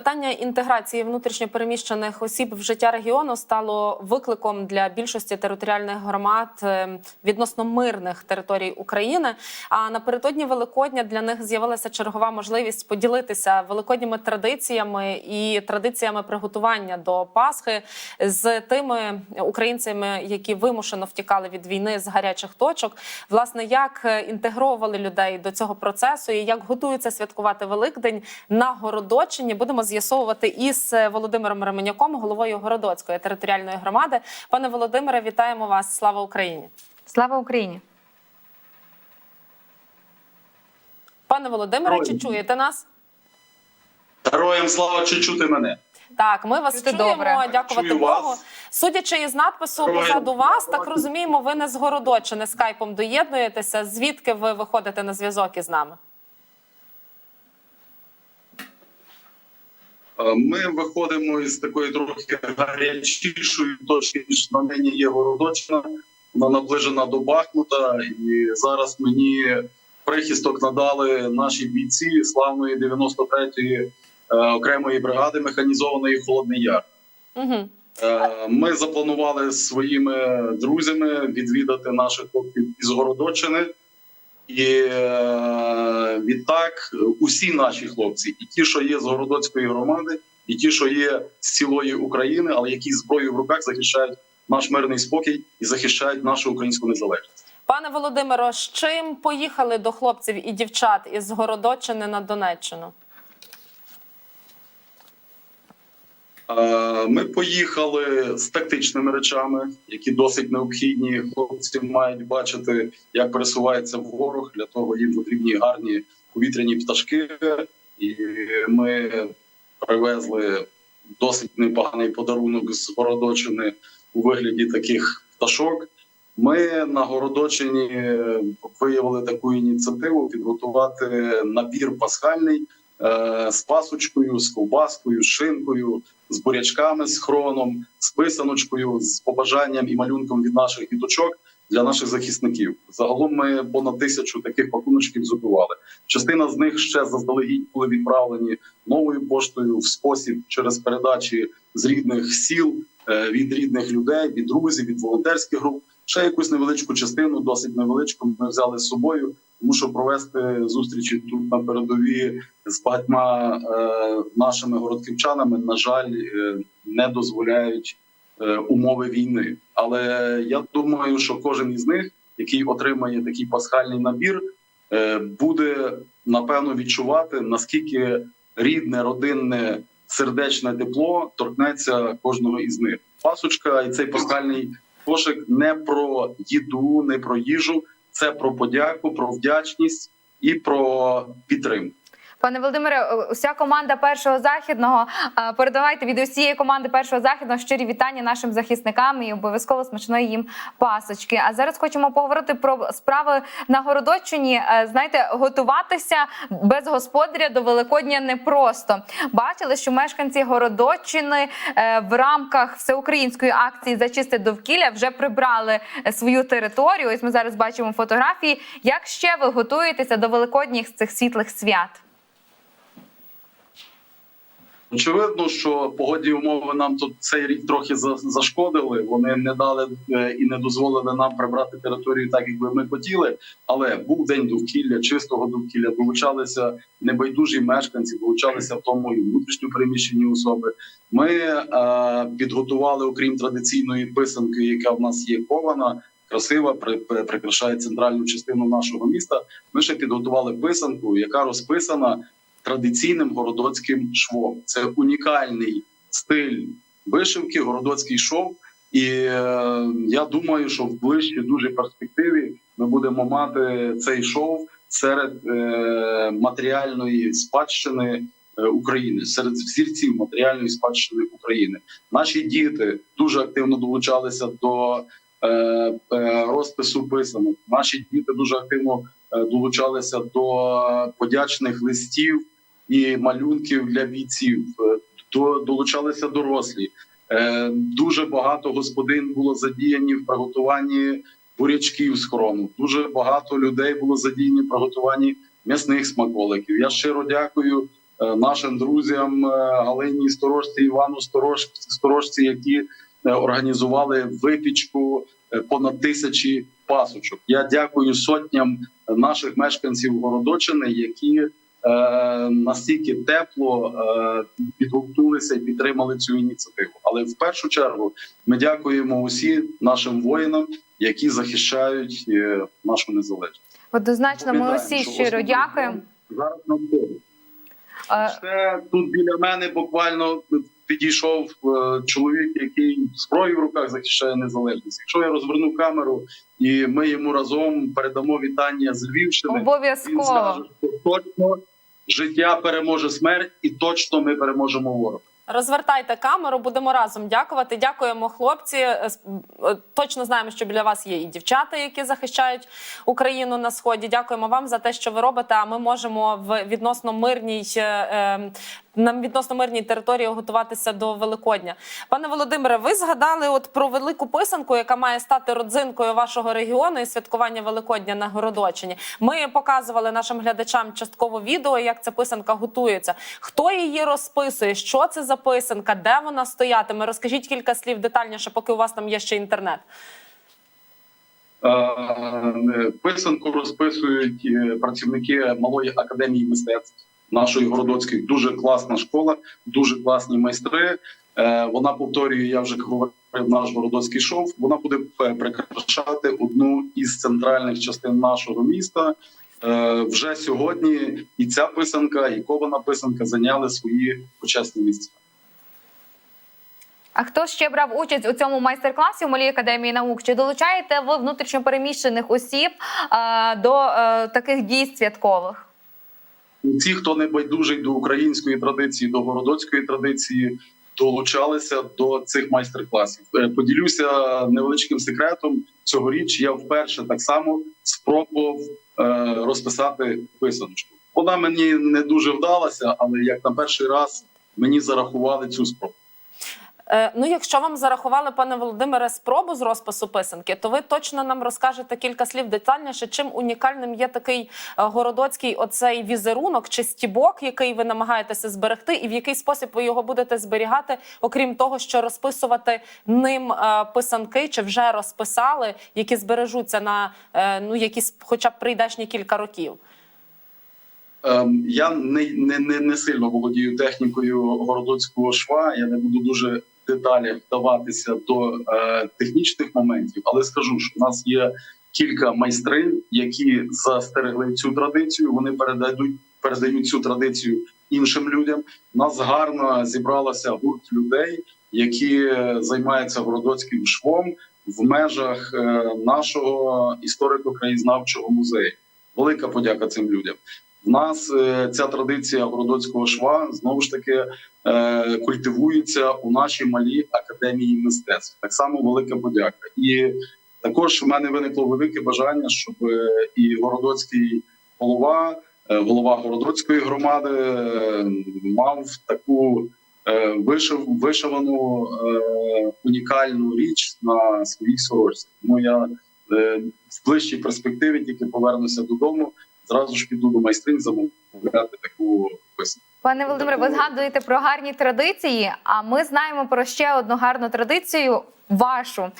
Питання інтеграції внутрішньопереміщених осіб в життя регіону стало викликом для більшості територіальних громад е, відносно мирних територій України. А напередодні Великодня для них з'явилася чергова можливість поділитися великодніми традиціями і традиціями приготування до Пасхи з тими українцями, які вимушено втікали від війни з гарячих точок. Власне, як е, інтегровували людей до цього процесу і як готуються святкувати Великдень на Городочині, будемо з'ясовувати із е, Володимиром Ременяком, головою Городоцької територіальної громади. Пане Володимире, вітаємо вас! Слава Україні! Слава Україні! Пане Володимире, чи чуєте нас? Героям слава чи чути мене? Так, ми вас Чути чуємо. добре. Дякувати Чую Богу. вас. Судячи із надпису Героям позаду вас, так розуміємо, ви не з Городочини скайпом доєднуєтеся. Звідки ви виходите на зв'язок із нами? Ми виходимо із такої трохи гарячішої точки, ніж на нині є Городочина. Вона наближена до Бахмута, і зараз мені прихисток надали наші бійці славної 93-ї е, окремої бригади механізованої Холодний Яр. Угу. Е, Ми запланували своїми друзями відвідати наших хлопців із Городочини. І е, відтак усі наші хлопці, і ті, що є з Городоцької громади, і ті, що є з цілої України, але які з зброєю в руках захищають наш мирний спокій і захищають нашу українську незалежність. Пане Володимиро, з чим поїхали до хлопців і дівчат із Городочини на Донеччину? Е, Ми поїхали з тактичними речами, які досить необхідні. Хлопці мають бачити, як пересувається ворог. Для того їм потрібні гарні повітряні пташки. І ми привезли досить непоганий подарунок з Городочини у вигляді таких пташок. Ми на Городочині виявили таку ініціативу підготувати набір пасхальний з пасочкою, з ковбаскою, з шинкою, з бурячками, з хроном, з писаночкою, з побажанням і малюнком від наших діточок для наших захисників. Загалом ми понад тисячу таких пакуночків зготували. Частина з них ще заздалегідь були відправлені новою поштою в спосіб через передачі з рідних сіл, е, від рідних людей, від друзів, від волонтерських груп. Ще якусь невеличку частину, досить невеличку, ми взяли з собою, що провести зустрічі тут на передові з багатьма е, нашими городківчанами, на жаль, е, не дозволяють е, умови війни. Але я думаю, що кожен із них, який отримає такий пасхальний набір, е, буде напевно відчувати наскільки рідне, родинне, сердечне тепло торкнеться кожного із них. Пасочка і цей пасхальний кошик не про їду, не про їжу, це про подяку, про вдячність і про підтримку. Пане Володимире, уся команда першого західного передавайте від усієї команди першого західного щирі вітання нашим захисникам і обов'язково смачної їм пасочки. А зараз хочемо поговорити про справи на Городоччині. Е, Знаєте, готуватися без господаря до Великодня непросто. Бачили, що мешканці Городоччини е, в рамках всеукраїнської акції «Зачисти довкілля вже прибрали е, свою територію. Ось ми зараз бачимо фотографії. Як ще ви готуєтеся до великодніх цих світлих свят? Очевидно, що погодні умови нам тут цей рік трохи за- зашкодили. Вони не дали е, і не дозволили нам прибрати територію так, як би ми хотіли. Але був день довкілля, чистого довкілля. Долучалися небайдужі мешканці, долучалися в тому і внутрішньо переміщені особи. Ми е, підготували, окрім традиційної писанки, яка в нас є кована. Красива при- при- прикрашає центральну частину нашого міста. Ми ще підготували писанку, яка розписана традиційним городоцьким швом. Це унікальний стиль вишивки, городоцький шов. І е, я думаю, що в ближчій дуже перспективі ми будемо мати цей шов серед е, матеріальної спадщини е, України, серед взірців матеріальної спадщини України. Наші діти дуже активно долучалися до е, е, розпису писанок. Наші діти дуже активно долучалися до подячних листів і малюнків для бійців. Е, До долучалися дорослі. Е, Дуже багато господин було задіяні в приготуванні бурячків з хрону. Дуже багато людей було задіяні в приготуванні м'ясних смаколиків. Я щиро дякую е, нашим друзям е, Галині Сторожці, Івану Сторож, Сторожці, які е, організували випічку е, понад тисячі пасочок. Я дякую сотням наших мешканців Городочини, які е, настільки тепло е, підгукнулися і підтримали цю ініціативу. Але в першу чергу ми дякуємо усі нашим воїнам, які захищають е, нашу незалежність. Однозначно, ми усі щиро дякуємо. Зараз на. Е, Ще тут біля мене буквально підійшов е, чоловік, який зброю в руках захищає незалежність. Якщо я розверну камеру і ми йому разом передамо вітання з Львівщини, він скаже, що точно життя переможе смерть, і точно ми переможемо ворога. Розвертайте камеру, будемо разом дякувати. Дякуємо, хлопці. Е, е, Точно знаємо, що біля вас є і дівчата, які захищають Україну на сході. Дякуємо вам за те, що ви робите. А ми можемо в відносно мирній на відносно мирній території готуватися до Великодня. Пане Володимире, ви згадали от про велику писанку, яка має стати родзинкою вашого регіону і святкування Великодня на Городочині. Ми показували нашим глядачам частково відео, як ця писанка готується. Хто її розписує? Що це за писанка? Де вона стоятиме? Розкажіть кілька слів детальніше, поки у вас там є ще інтернет. Е, Писанку розписують е, працівники малої академії мистецтв нашої городоцької. Дуже класна школа, дуже класні майстри. Е, Вона повторює, я вже говорив наш городоцький шов. Вона буде прикрашати одну із центральних частин нашого міста. Е, Вже сьогодні і ця писанка, і кована писанка зайняли свої почесні місця. А хто ще брав участь у цьому майстер-класі у Малій академії наук? Чи долучаєте ви внутрішньопереміщених осіб е, до е, таких дій святкових? Ті, хто не байдужий до української традиції, до городоцької традиції, долучалися до цих майстер-класів. Е, Поділюся невеличким секретом. Цьогоріч я вперше так само спробував е, розписати писаночку. Вона мені не дуже вдалася, але як на перший раз мені зарахували цю спробу. Е, ну, якщо вам зарахували, пане Володимире, спробу з розпису писанки, то ви точно нам розкажете кілька слів детальніше, чим унікальним є такий е, городоцький оцей візерунок чи стібок, який ви намагаєтеся зберегти, і в який спосіб ви його будете зберігати, окрім того, що розписувати ним е, писанки, чи вже розписали, які збережуться на ну якісь, хоча б прийдешні кілька років. Ем, Я не, не, не, не сильно володію технікою городоцького шва. Я не буду дуже деталі вдаватися до е, технічних моментів, але скажу, що в нас є кілька майстрин, які застерегли цю традицію. Вони передають передають цю традицію іншим людям. У нас гарно зібралося гурт людей, які займаються городоцьким швом в межах е, нашого історико-краєзнавчого музею. Велика подяка цим людям. В нас е, ця традиція городоцького шва знову ж таки е, культивується у нашій малій академії мистецтв. Так само велика подяка. І також в мене виникло велике бажання, щоб е, і городоцький голова, голова городоцької громади мав таку вишив, вишивану унікальну річ на своїй сорочці. Тому я в ближчій перспективі тільки повернуся додому. Зразу ж піду до майстрин замовляти таку писанку. Пане Володимире, ви згадуєте про гарні традиції. А ми знаємо про ще одну гарну традицію. Вашу,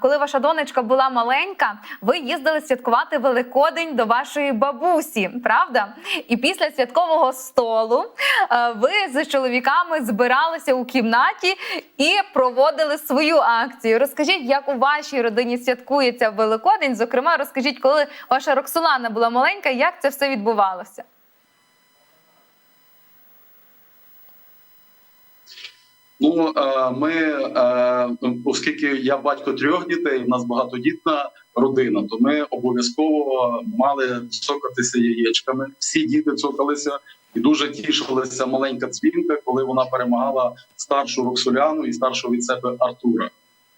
коли ваша донечка була маленька, ви їздили святкувати Великодень до вашої бабусі, правда? І після святкового столу ви з чоловіками збиралися у кімнаті і проводили свою акцію. Розкажіть, як у вашій родині святкується Великодень? Зокрема, розкажіть, коли ваша Роксолана була маленька, як це все відбувалося? Ну е, ми, е, оскільки я батько трьох дітей, в нас багатодітна родина, то ми обов'язково мали цокатися яєчками. Всі діти цокалися і дуже тішилася маленька цвінка, коли вона перемагала старшу Роксоляну і старшого від себе Артура.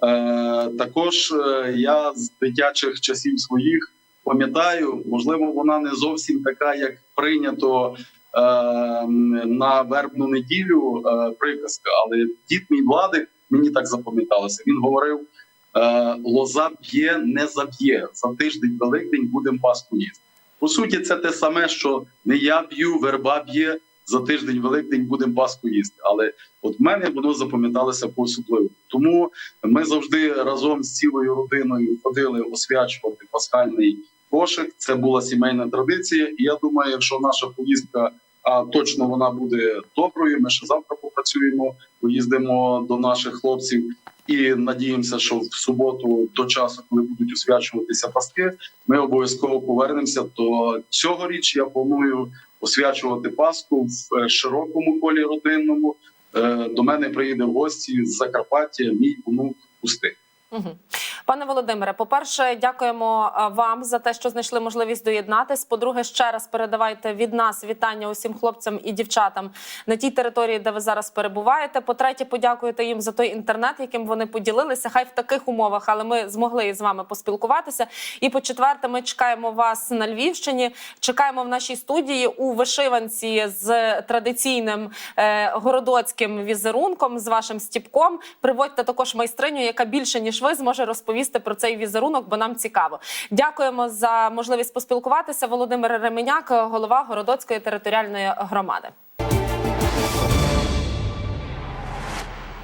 Е, також я з дитячих часів своїх пам'ятаю, можливо, вона не зовсім така, як прийнято на вербну неділю е, приказка, але дід мій владик мені так запам'яталося. Він говорив: е, лоза б'є, не заб'є. За тиждень Великдень будемо паску їсти. По суті, це те саме, що не я б'ю, верба б'є. за тиждень Великдень будемо Пасху їсти. Але от в мене воно запам'яталося по особливо. Тому ми завжди разом з цілою родиною ходили освячувати пасхальний кошик. Це була сімейна традиція. І я думаю, якщо наша поїздка, а точно вона буде доброю. Ми ще завтра попрацюємо, поїздимо до наших хлопців. І надіємося, що в суботу до часу, коли будуть освячуватися паски, ми обов'язково повернемося. То цьогоріч я планую освячувати Пасху в е, широкому колі родинному. Е, До мене приїде в гості з Закарпаття, мій онук Пустий. Угу. Пане Володимире, по-перше, дякуємо вам за те, що знайшли можливість доєднатись. По-друге, ще раз передавайте від нас вітання усім хлопцям і дівчатам на тій території, де ви зараз перебуваєте. По-третє, подякуйте їм за той інтернет, яким вони поділилися. Хай в таких умовах, але ми змогли з вами поспілкуватися. І по четверте, ми чекаємо вас на Львівщині. Чекаємо в нашій студії у вишиванці з традиційним е, городоцьким візерунком, з вашим стіпком. Приводьте також майстриню, яка більше ніж ви зможе розповісти про цей візерунок, бо нам цікаво. Дякуємо за можливість поспілкуватися. Володимир Ременяк, голова Городоцької територіальної громади.